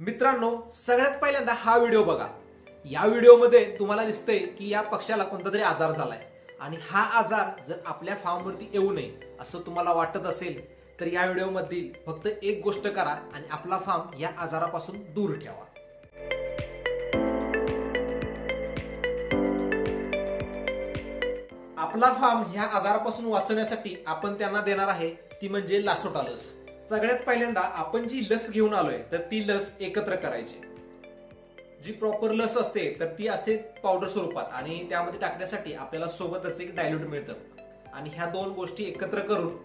मित्रांनो सगळ्यात पहिल्यांदा हा व्हिडिओ बघा. या व्हिडिओमध्ये तुम्हाला दिसतंय की या पक्षाला कोणता तरी आजार झालाय. आणि हा आजार जर आपल्या फार्मवरती येऊ नये असं तुम्हाला वाटत असेल तर या व्हिडिओमधील फक्त एक गोष्ट करा आणि आपला फार्म या आजारापासून दूर ठेवा. आपला फार्म ह्या आजारापासून वाचवण्यासाठी आपण त्यांना देणार आहे ती म्हणजे लासोटालस. सगळ्यात पहिल्यांदा आपण जी लस घेऊन आलोय तर ती लस एकत्र करायची. जी प्रॉपर लस असते तर ती असते पावडर स्वरूपात आणि त्यामध्ये टाकण्यासाठी आपल्याला सोबतच एक डायल्यूट मिळतं. आणि ह्या दोन गोष्टी एकत्र करून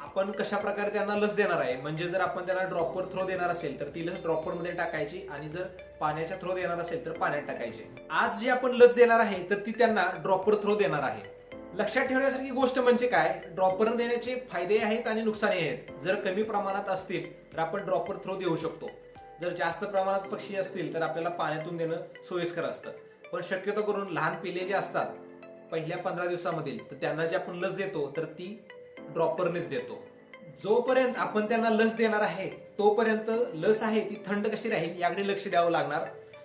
आपण कशा प्रकारे त्यांना लस देणार आहे म्हणजे जर आपण त्यांना ड्रॉपर थ्रो देणार असेल तर ती लस ड्रॉपरमध्ये टाकायची आणि जर पाण्याच्या थ्रो देणार असेल तर पाण्यात टाकायची. आज जी आपण लस देणार आहे तर ती त्यांना ड्रॉपर थ्रो देणार आहे. लक्षात ठेवण्यासारखी गोष्ट म्हणजे काय? ड्रॉपर देण्याचे फायदे आहेत आणि नुकसाने आहेत. जर कमी प्रमाणात असतील तर आपण ड्रॉपर थ्रो देऊ शकतो. जर जास्त प्रमाणात पक्षी असतील तर आपल्याला पाण्यातून देणं सोयीस्कर असतं. पण शक्यतो करून लहान पिले जे असतात पहिल्या पंधरा दिवसामधील तर त्यांना जे आपण लस देतो तर ती ड्रॉपरनेच देतो. जोपर्यंत आपण त्यांना लस देणार आहे तोपर्यंत लस आहे ती थंड कशी राहील याकडे लक्ष द्यावं लागणार.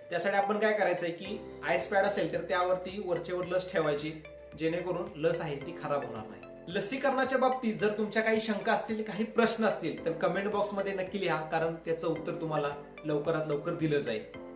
त्यासाठी आपण काय करायचंय की आईस पॅड असेल तर त्यावरती वरचेवर लस ठेवायची. जेणेकरून लस आहे ती खराब होणार नाही. लसीकरणाच्या बाबतीत जर तुमच्या काही शंका असतील काही प्रश्न असतील तर कमेंट बॉक्समध्ये नक्की लिहा कारण त्याचं उत्तर तुम्हाला लवकरात लवकर दिलं जाईल.